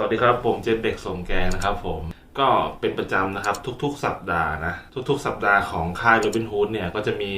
สวัสดีครับ ผมเจนเด็กสมแกงนะครับผมก็เป็นประจำนะครับทุกๆ สัปดาห์นะ ทุกๆ สัปดาห์ของค่ายโรบินฮูดเนี่ยก็จะมี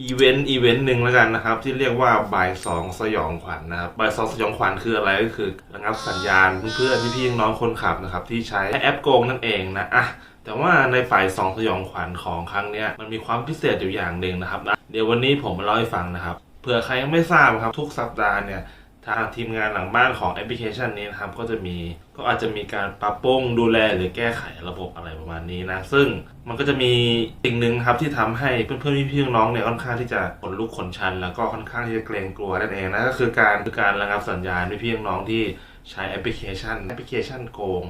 อีเวนต์อีเวนต์หนึ่งแล้วกันนะครับ ที่เรียกว่าบ่ายสองสยองขวัญนะครับบ่ายสองสยองขวัญคืออะไรก็คือระงับสัญญาณเพื่อนๆพี่ๆน้องคนขับนะครับ ที่ใช้แอปโกงนั่นเองนะอะแต่ว่าในฝ่ายสองสยองขวัญของครั้งเนี้ยมันมีความพิเศษอยู่อย่างหนึ่งนะครับนะเดี๋ยววันนี้ผมมาเล่าให้ฟังนะครับเผื่อใครยังไม่ทราบครับทุกสัปดาห์เนี่ย ทางทีมงานหลังบ้านของแอปพลิเคชันนี้นะครับ ก็จะมีก็อาจจะมีการปรับปรุงดูแลหรือแก้ไขระบบอะไรประมาณนี้นะ ซึ่งมันก็จะมีสิ่งหนึ่งครับที่ทำให้เพื่อนๆพี่ๆน้องๆเนี่ยค่อนข้างที่จะขนลุกขนชัน แล้วก็ค่อนข้างที่จะเกรงกลัวนั่นเองนะก็คือการคือการระงับสัญญาณพี่ๆน้องๆที่ใช้แอปพลิเคชันแอปพลิเคชันโกง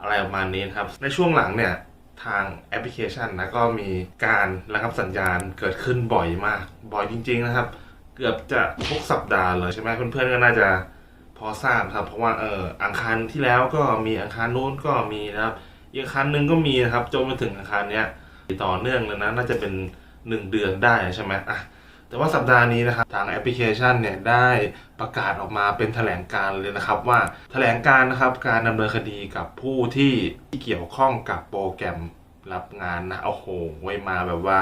อะไรประมาณนี้นครับ ในช่วงหลังเนี่ยทางแอปพลิเคชันนะก็มีการระงับสัญญาณเกิดขึ้นบ่อยมาก บ่อยจริง ๆ นะครับ เกือบจะทุกสัปดาห์เลยใช่ไหมเพื่อนๆก็น่าจะพอทราบครับ เพราะว่าเอออังคารที่แล้วก็มีอังคารนู้นก็มีนะครับอีกอังคารหนึ่งก็มีนะครับจนมาถึงอังคารเนี้ยต่อเนื่องเลยนะน่าจะเป็น 1 เดือนได้ใช่ไหมอะแต่ว่าสัปดาห์นี้นะครับทางแอปพลิเคชันเนี่ยได้ประกาศออกมาเป็นแถลงการเลยนะครับว่าแถลงการนะครับการดำเนินคดีกับผู้ที่ที่เกี่ยวข้องกับโปรแกรมรับงานนะโอ้โหไว้มาแบบว่า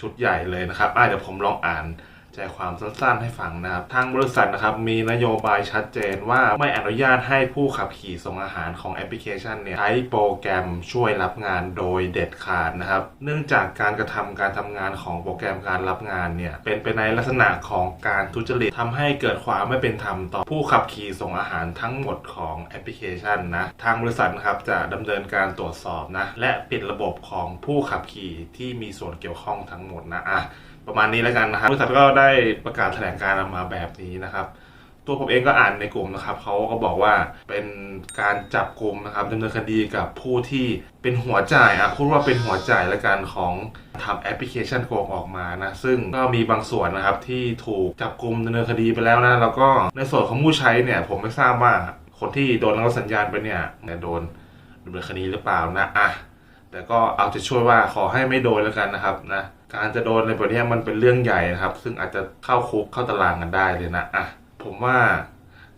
ชุดใหญ่เลยนะครับอะเดี๋ยวผมลองอ่าน ใจความสั้นๆให้ฟังนะครับ ทางบริษัทนะครับมีนโยบายชัดเจนว่าไม่อนุญาตให้ผู้ขับขี่ส่งอาหารของแอปพลิเคชันเนี่ยใช้โปรแกรมช่วยรับงานโดยเด็ดขาดนะครับ เนื่องจากการกระทำการทำงานของโปรแกรมการรับงานเนี่ยเป็นไปในลักษณะของการทุจริตทำให้เกิดความไม่เป็นธรรมต่อผู้ขับขี่ส่งอาหารทั้งหมดของแอปพลิเคชันนะทางบริษัทนะครับจะดำเนินการตรวจสอบนะและปิดระบบของผู้ขับขี่ที่มีส่วนเกี่ยวข้องทั้งหมดนะอะ ประมาณนี้แล้วกันนะครับบริษัทก็ได้ประกาศแถลงการออกมาแบบนี้นะครับ ตัวผมเองก็อ่านในกลุ่มนะครับเขาก็บอกว่าเป็นการจับกลุ่มนะครับดำเนินคดีกับผู้ที่เป็นหัวจ่ายอะพูดว่าเป็นหัวจ่ายและกันของทำแอปพลิเคชันโกงออกมานะซึ่งก็มีบางส่วนนะครับที่ถูกจับกลุ่มดำเนินคดีไปแล้วนะแล้วก็ในส่วนของผู้ใช้เนี่ยผมไม่ทราบว่าคนที่โดนระงับสัญญาณไปเนี่ยโดนดำเนินคดีหรือเปล่านะอะ แต่ก็เอาใจะช่วยว่าขอให้ไม่โดนแล้วกันนะครับนะการจะโดนในแบบนี้มันเป็นเรื่องใหญ่นะครับ ซึ่งอาจจะเข้าคุกเข้าตารางกันได้เลยนะอะผมว่า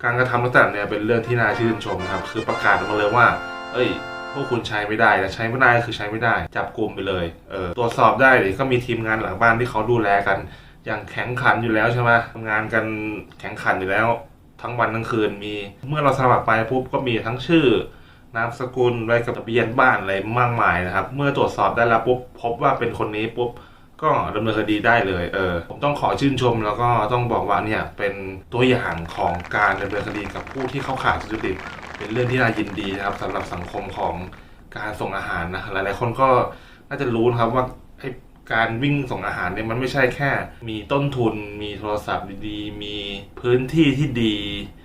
การกระทำลักษณะเนี่ยเป็นเรื่องที่น่าชื่นชมนะครับ คือประกาศมาเลยว่า เอ้ยพวกคุณใช้ไม่ได้นะใช้ไม่ได้คือใช้ไม่ได้ จับกลุ่มไปเลยเออตรวจสอบได้เลยก็มีทีมงานหลังบ้านที่เขาดูแลกัน อย่างแข็งขันอยู่แล้วใช่ไหมทำงานกันแข็งขันอยู่แล้ว ทั้งวันทั้งคืนมี เมื่อเราสมัครไปปุ๊บก็มีทั้งชื่อ นามสกุลใบกับทะเบียนบ้านอะไรมากมายนะครับ เมื่อตรวจสอบได้แล้วปุ๊บพบว่าเป็นคนนี้ปุ๊บก็ดำเนินคดีได้เลยเออผมต้องขอชื่นชมแล้วก็ต้องบอกว่าเนี่ยเป็นตัวอย่างของการดำเนินคดีกับผู้ที่เข้าข่ายสุจริตเป็นเรื่องที่น่ายินดีนะครับสำหรับสังคมของการส่งอาหารนะหลายๆคนก็น่าจะรู้นะครับว่า การวิ่งส่งอาหารเนี่ยมันไม่ใช่แค่ มีต้นทุน มีโทรศัพท์ดีๆ มีพื้นที่ที่ดี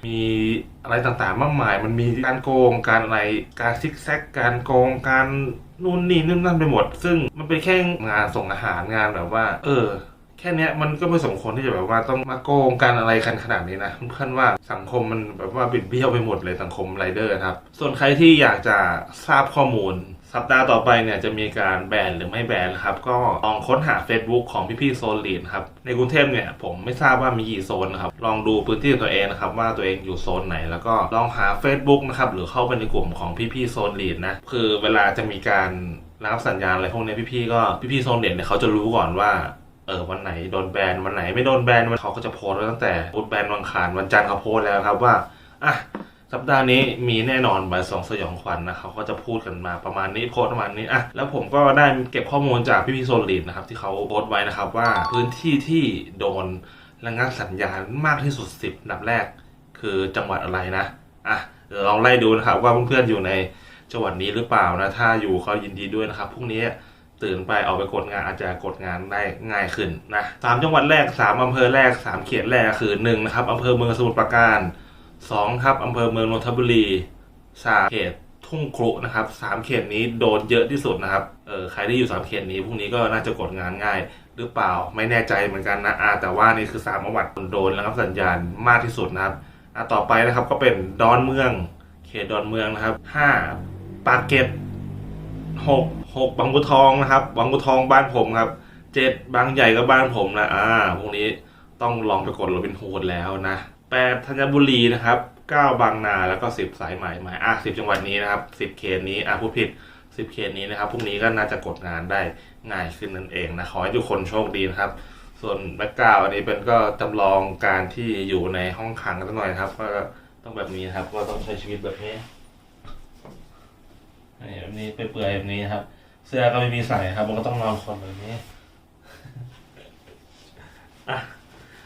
มีอะไรต่างๆ มากมาย มันมีการโกงการอะไร การซิกแซก การโกง การนู่นนี่นั่นนั่นไปหมด ซึ่งมันเป็นแค่งานส่งอาหารงานแบบว่า เออ แค่นี้มันก็ไม่สมควรที่จะแบบว่าต้องมาโกงกันอะไรกันขนาดนี้นะเพื่อนว่าสังคมมันแบบว่าบิดเบี้ยวไปหมดเลยสังคมไรเดอร์ครับ ส่วนใครที่อยากจะทราบข้อมูล สัปดาห์ต่อไปเนี่ยจะมีการแบนหรือไม่แบนครับ ก็ลองค้นหา Facebook ของพี่ๆโซนลีดครับ ในกรุงเทพเนี่ยผมไม่ทราบว่ามีกี่โซนนะครับ ลองดูพื้นที่ตัวเองนะครับ ว่าตัวเองอยู่โซนไหน แล้วก็ลองหา Facebook นะครับ หรือเข้าไปในกลุ่มของพี่ๆโซนลีดนะ คือเวลาจะมีการรับสัญญาณอะไรพวกนี้พี่ๆก็พี่ๆโซนลีดเนี่ยเขาจะรู้ก่อนว่าเออวันไหนโดนแบนวันไหนไม่โดนแบนมันเขาก็จะโพสต์ตั้งแต่พูดแบนวันอังคารวันจันทร์เขาโพสต์แล้วครับว่าอะ สัปดาห์นี้มีแน่นอนใบสองสยองขวัญนะเขาก็จะพูดกันมาประมาณนี้โพสประมาณนี้อะแล้วผมก็ได้เก็บข้อมูลจากพี่พี่โซลิดนะครับที่เขาโพสไว้นะครับว่าพื้นที่ที่โดนระงับสัญญาณมากที่สุดสิบอันดับแรก คือจังหวัดอะไรนะอะเดี๋ยวลองไล่ดูนะครับว่าเพื่อนๆอยู่ในจังหวัดนี้หรือเปล่านะถ้าอยู่เขายินดีด้วยนะครับพรุ่งนี้ตื่นไปออกไปกดงานอาจจะกดงานได้ง่ายขึ้นนะสามจังหวัดแรกสามอำเภอแรกสามเขตแรกคือหนึ่งนะครับอำเภอเมืองสมุทรปราการส องครับอำเภอเมืองนนทบุรีสามเขตทุ่งครุนะครับสามเขตนี้โดนเยอะที่สุดนะครับเออใครที่อยู่สามเขตนี้พรุ่งนี้ก็น่าจะกดงานง่าย หรือเปล่าไม่แน่ใจเหมือนกันนะอาแต่ว่านี่คือสามจังหวัดโดนแล้วครับสัญญาณมากที่สุดนะครับอะต่อไปนะครับก็เป็นดอนเมือง เขตดอนเมืองนะครับห้าปากเกร็ดหกหกบางบัวทองนะครับบางบัวทองบ้านผมครับเจ็ดบางใหญ่ก็บ้านผมนะอ่าพวกนี้ต้องลองไปกดโรบินฮูดแล้วนะ แปดธัญบุรีนะครับ 9 บางนาแล้วก็ 10 สายใหม่หมายอะ10 จังหวัดนี้นะครับ 10 เขตนี้อะผู้ผิด 10 เขตนี้นะครับพรุ่งนี้ก็น่าจะกดงานได้ง่ายขึ้นนั่นเองนะขอให้ทุกคนโชคดีนะครับ ส่วนแบ็กกราวอันนี้เป็นก็จำลองการที่อยู่ในห้องขังกันหน่อยครับ ก็ต้องแบบนี้ครับ ก็ต้องใช้ชีวิตแบบนี้นี่แบบนี้ไปเปื่อยแบบนี้ครับ เสื้อก็ไม่มีใส่ครับ มันก็ต้องนอนคนแบบนี้อะ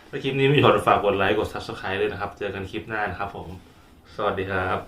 ถ้าคลิปนี้มีประโยชน์ฝากกดไลค์กด subscribe ด้วยนะครับ เจอกันคลิปหน้านะครับผม สวัสดีครับ